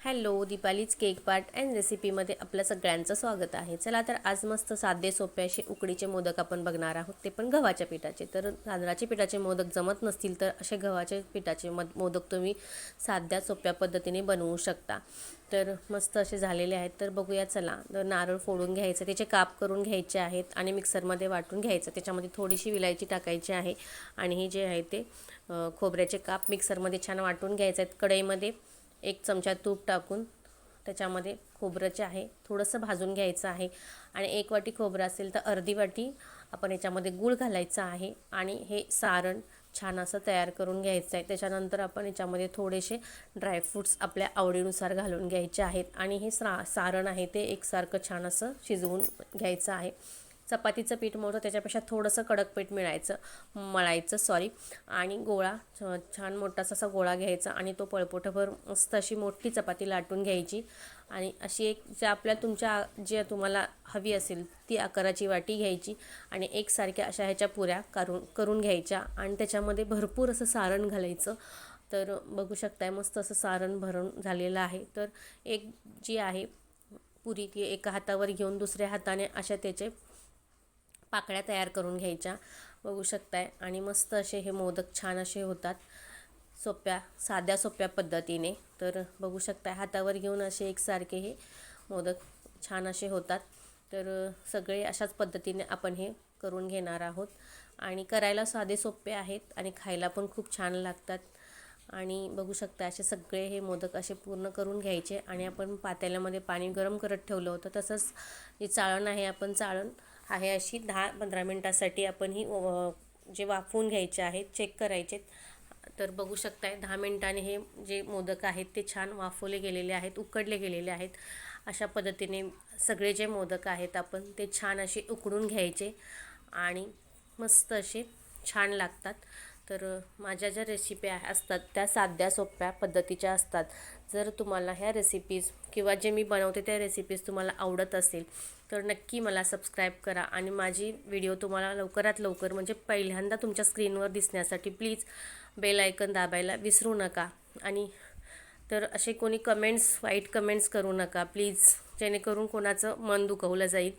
Hello दीपालीच cake part and रेसिपीमध्ये आपलं सगळ्यांचं स्वागत आहे. चला तर आज मस्त साधे सोपे असे उकडीचे मोदक आपण बघणार आहोत. ते पण गव्हाच्या पिठाचे. तर तांदळाचे पिठाचे मोदक जमत नसतील तर असे गव्हाच्या पिठाचे मद मोदक तुम्ही साध्या सोप्या पद्धतीने बनवू शकता. तर मस्त असे झालेले आहेत. तर बघूया चला. तर नारळ फोडून घ्यायचं त्याचे काप करून घ्यायचे आहेत आणि मिक्सरमध्ये वाटून घ्यायचं. त्याच्यामध्ये थोडीशी विलायची टाकायची आहे आणि हे जे आहे ते खोबऱ्याचे काप मिक्सरमध्ये छान वाटून घ्यायचे आहेत. कढईमध्ये एक चमचा तूप टाकून त्याच्यामध्ये खोबरंचे आहे थोडंसं भाजून घ्यायचं आहे. आणि एक वाटी खोबरं असेल तर अर्धी वाटी आपण याच्यामध्ये गूळ घालायचा आहे आणि हे सारण छान असं तयार करून घ्यायचं आहे. त्याच्यानंतर आपण याच्यामध्ये थोडेसे ड्रायफ्रूट्स आपल्या आवडीनुसार घालून घ्यायचे आहेत. आणि हे सारण आहे ते एकसारखं छान असं शिजवून घ्यायचं आहे. चपातीचं पीठ मोठं त्याच्यापेक्षा थोडंसं कडक पीठ मिळायचं मळायचं सॉरी आणि गोळा छ- छान मोठासा असा गोळा घ्यायचा आणि तो पळपोटभर मस्त अशी मोठी चपाती लाटून घ्यायची. आणि अशी एक जे आपल्या तुमच्या जे तुम्हाला हवी असेल ती आकाराची वाटी घ्यायची आणि एकसारख्या अशा ह्याच्या पुऱ्या करून करून घ्यायच्या आणि त्याच्यामध्ये भरपूर असं सारण घालायचं. तर बघू शकताय मस्त असं सारण भरून झालेलं आहे. तर एक जी आहे पुरी ती एका हातावर घेऊन दुसऱ्या हाताने अशा त्याचे पाकळ्या तयार करून घ्यायच्या. बघू शकताय. आणि मस्त असे हे मोदक छान असे होतात. सोप्या साध्या सोप्या पद्धतीने. तर बघू शकताय हातावर घेऊन असे एकसारखे हे मोदक छान असे होतात. तर सगळे अशाच पद्धतीने आपण हे करून घेणार आहोत. आणि करायला साधे सोपे आहेत आणि खायला पण खूप छान लागतात. आणि बघू शकता असे सगळे हे मोदक असे पूर्ण करून घ्यायचे. आणि आपण पातेल्यामध्ये पाणी गरम करत ठेवलं होतं. तसंच जे चाळण आहे आपण चाळण आहे अशी दहा पंधरा मिनटासाठी आपण ही जे वाफवून घ्यायचे आहेत चेक करायचे तर बघू शकताय दहा मिनटाने हे जे मोदक आहेत ते छान वाफवले गेलेले आहेत उकडले गेलेले आहेत. अशा पद्धतीने सगळे जे मोदक आहेत आपण ते छान असे उकडून घ्यायचे आणि मस्त असे छान लागतात. तर माझ्या ज्या रेसिपी असतात त्या साध्या सोप्या पद्धतीच्या असतात. जर तुम्हाला ह्या रेसिपीज किंवा जे मी बनवते त्या रेसिपीज तुम्हाला आवडत असेल तर नक्की मला सबस्क्राईब करा. आणि माझी व्हिडिओ तुम्हाला लवकरात लवकर म्हणजे पहिल्यांदा तुमच्या स्क्रीनवर दिसण्यासाठी प्लीज बेल आयकन दाबायला विसरू नका. आणि तर असे कोणी कमेंट्स वाईट कमेंट्स करू नका प्लीज जेणेकरून कोणाचं मन दुखवलं जाईल.